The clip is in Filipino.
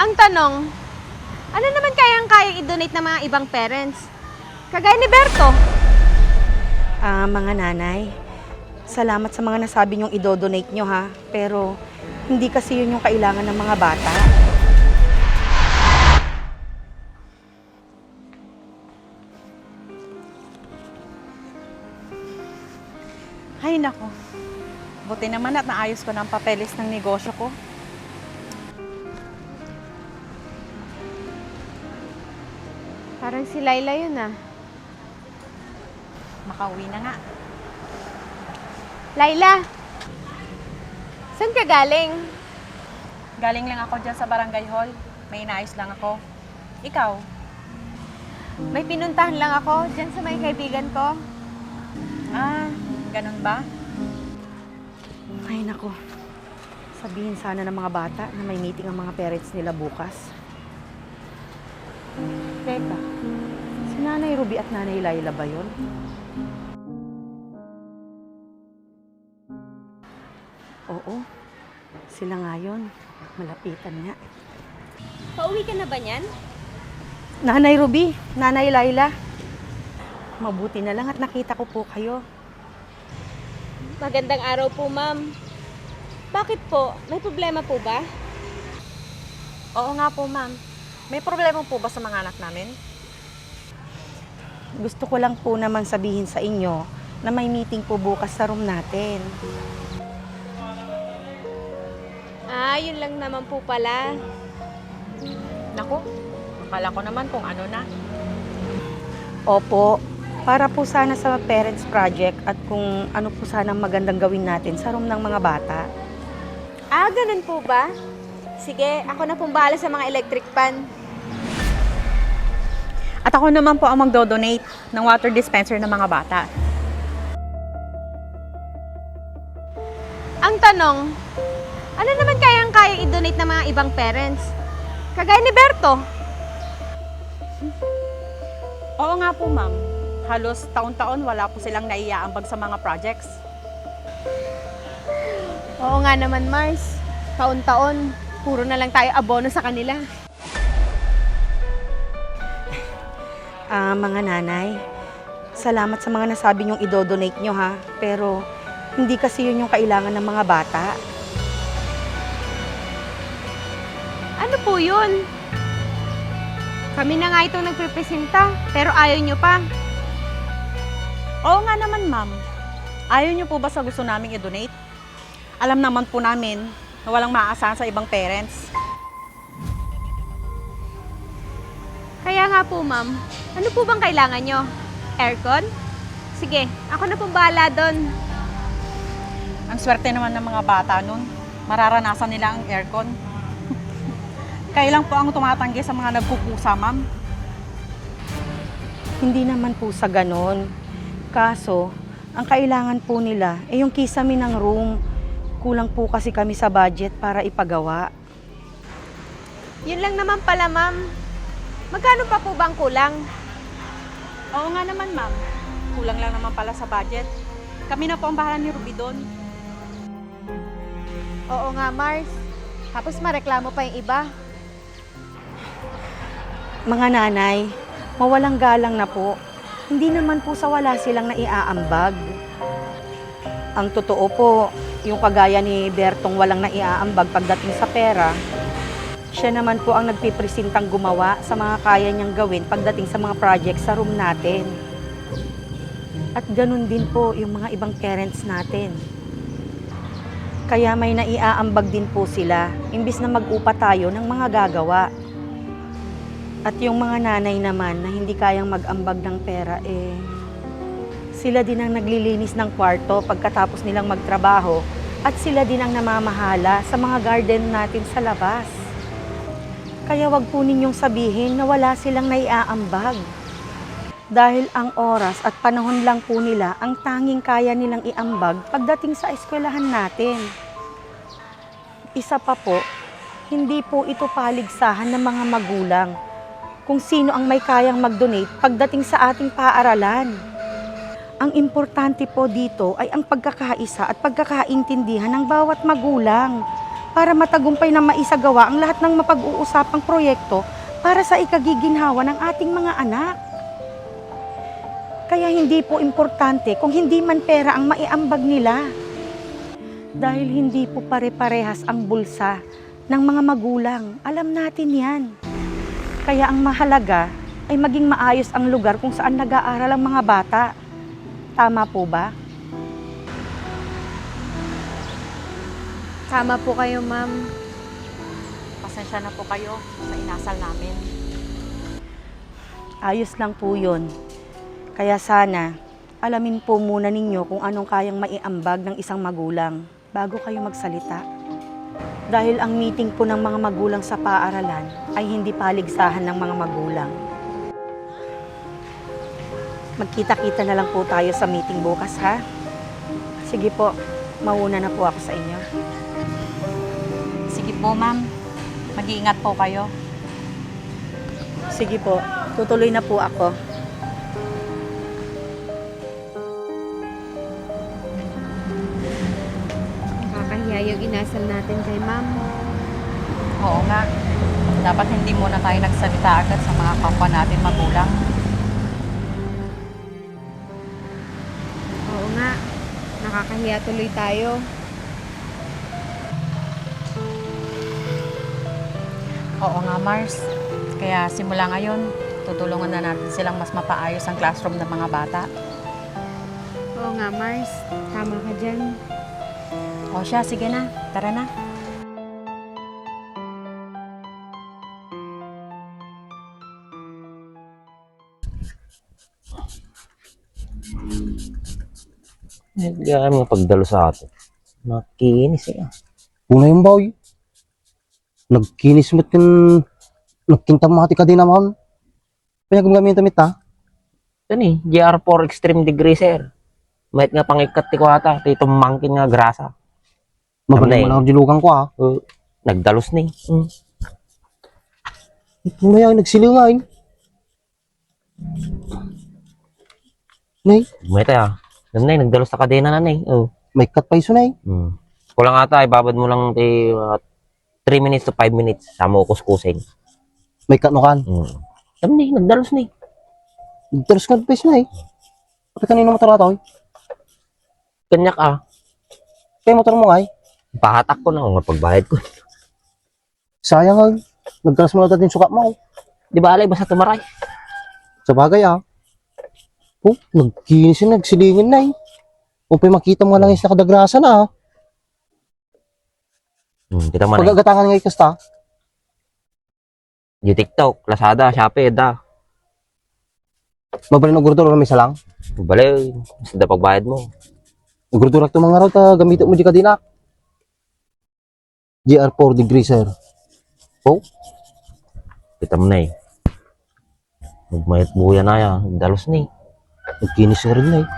Ang tanong, ano naman kayang kaya i-donate ng mga ibang parents? Kagaya ni Berto. Ah, mga nanay, salamat sa mga nasabi niyong idodonate nyo ha. Pero hindi kasi yun yung kailangan ng mga bata. Ay, nako. Buti naman at naayos ko ng papeles ng negosyo ko. Parang si Laila yun ah. Makauwi na nga. Laila! Saan ka galing? Galing lang ako dyan sa barangay hall. May inaayos lang ako. Ikaw? May pinuntahan lang ako dyan sa may kaibigan ko. Ah, ganun ba? Ay, nako. Sabihin sana ng mga bata na may meeting ang mga parents nila bukas. Teka, Nanay Ruby at Nanay Laila ba yun? Oo, sila nga yun. Malapitan nga. Pauwi ka na ba niyan? Nanay Ruby, Nanay Laila. Mabuti na lang at nakita ko po kayo. Magandang araw po, ma'am. Bakit po? May problema po ba? Oo nga po, ma'am. May problema po ba sa mga anak namin? Gusto ko lang po naman sabihin sa inyo na may meeting po bukas sa room natin. Ah, yun lang naman po pala. Naku, akala ko naman kung ano na. Opo, para po sana sa parents project at kung ano po sana ang magandang gawin natin sa room ng mga bata. Ah, ganun po ba? Sige, ako na pong bahala sa mga electric pan. At ako naman po ang magdo-donate ng water dispenser ng mga bata. Ang tanong, ano naman kayang kaya i-donate ng mga ibang parents? Kagaya ni Berto. Oo nga po, ma'am. Halos taon-taon wala po silang naiaambag sa mga projects. Oo nga naman, Mars. Taon-taon, puro na lang tayo abono sa kanila. Ah, mga nanay, salamat sa mga nasabi niyong idodonate nyo ha. Pero hindi kasi yun yung kailangan ng mga bata. Ano po yun? Kami na nga itong nagpipresenta, pero ayaw nyo pa. Oo nga naman, ma'am. Ayaw niyo po ba sa gusto naming i-donate? Alam naman po namin na walang maaasahan sa ibang parents. Kaya nga po, ma'am, ano po bang kailangan nyo? Aircon? Sige, ako na pong bahala doon. Ang swerte naman ng mga bata nun. Mararanasan nila ang aircon. Kailan po ang tumatanggi sa mga nagkukusa, ma'am? Hindi naman po sa ganon. Kaso, ang kailangan po nila ay yung kisame ng room. Kulang po kasi kami sa budget para ipagawa. Yun lang naman pala, ma'am. Magkano pa po bang kulang? Oo nga naman, ma'am. Kulang lang naman pala sa budget. Kami na po ang bahala ni Ruby doon. Oo nga, Mars. Tapos mareklamo pa yung iba. Mga nanay, mawalang galang na po. Hindi naman po sa wala silang naiaambag. Ang totoo po, yung kagaya ni Bertong walang naiaambag pagdating sa pera, siya naman po ang nagpipresintang gumawa sa mga kaya niyang gawin pagdating sa mga project sa room natin. At ganun din po yung mga ibang parents natin. Kaya may naiaambag din po sila, imbis na mag-upa tayo ng mga gagawa. At yung mga nanay naman na hindi kayang mag-ambag ng pera, eh, sila din ang naglilinis ng kwarto pagkatapos nilang magtrabaho at sila din ang namamahala sa mga garden natin sa labas. Kaya wag po ninyong sabihin na wala silang naiaambag. Dahil ang oras at panahon lang po nila ang tanging kaya nilang iambag pagdating sa eskwelahan natin. Isa pa po, hindi po ito paligsahan ng mga magulang kung sino ang may kayang mag-donate pagdating sa ating paaralan. Ang importante po dito ay ang pagkakaisa at pagkakaintindihan ng bawat magulang para matagumpay na maisagawa ang lahat ng mapag-uusapang proyekto para sa ikagiginhawa ng ating mga anak. Kaya hindi po importante kung hindi man pera ang maiambag nila. Dahil hindi po pare-parehas ang bulsa ng mga magulang. Alam natin yan. Kaya ang mahalaga ay maging maayos ang lugar kung saan nag-aaral ang mga bata. Tama po ba? Tama po kayo, ma'am. Pasensya na po kayo sa inasal namin. Ayos lang po yun. Kaya sana, alamin po muna ninyo kung anong kayang maiambag ng isang magulang bago kayo magsalita. Dahil ang meeting po ng mga magulang sa paaralan ay hindi paligsahan ng mga magulang. Magkita-kita na lang po tayo sa meeting bukas, ha? Sige po, mauna na po ako sa inyo. Po, ma'am. Mag-iingat po kayo. Sige po, tutuloy na po ako. Nakakahiya yung inasal natin kay ma'am. Oo nga. Dapat hindi muna tayo nagsalita agad sa mga kapwa natin magulang. Oo nga. Nakakahiya tuloy tayo. Oo nga, Mars. Kaya simula ngayon, tutulungan na natin silang mas mapaayos ang classroom ng mga bata. Oo nga, Mars. Tama ka dyan. O siya, sige na. Tara na. Hindi kaya mga pagdalo sa atin. Makinis eh. Una yung boy. Nagkinis mo't yung nagkintamati ka din naman. Pinagamagamit tamit ha. Ito ni, GR4 Extreme Degree Sir. Mahit nga pangikat ti ko ata, ti tumangkin nga grasa. Mabalay Ano mo lang dilugan ko ha. Uh, nagdalos ni. Mm. Mamaya nagsilingain. Nay, Mahit ah. Alam na nagdalos sa kadena na ni. Oh. may cut pa iso nay. Mm. Kulang ata, ibabad mo lang ti 3 minutes to 5 minutes. Sama ko kuskusin. May cut no kan. Mm. Alam ni, nagdalos ni. Terus ka pa iso nay. Kapag kanino motor ato? Kanyak ah. Kaya motor mo ay. Pahatak ko na nga pagbayad ko. Sayang ay. Nagkalas mo na natin sukat mo. Di ba alay, basta tumaray. Sa bagay ah. Oh, nagkinis yun, nagsilingin nay. Kung pa makita mo lang is nakadagrasa na ha. Hmm, kita man eh. Pagagatangan nga ikasta. Di TikTok, Lazada, Shopee, da. Mabalin ng gurdura may salang. Balay, basta pagbayad mo. Gurdura to mga raw ta gamitin mo di ka dinak. GR4 degree sir. Kita mo na eh. Magmayat buya na yan. Dalos na eh. Nagkinis ka rin na eh.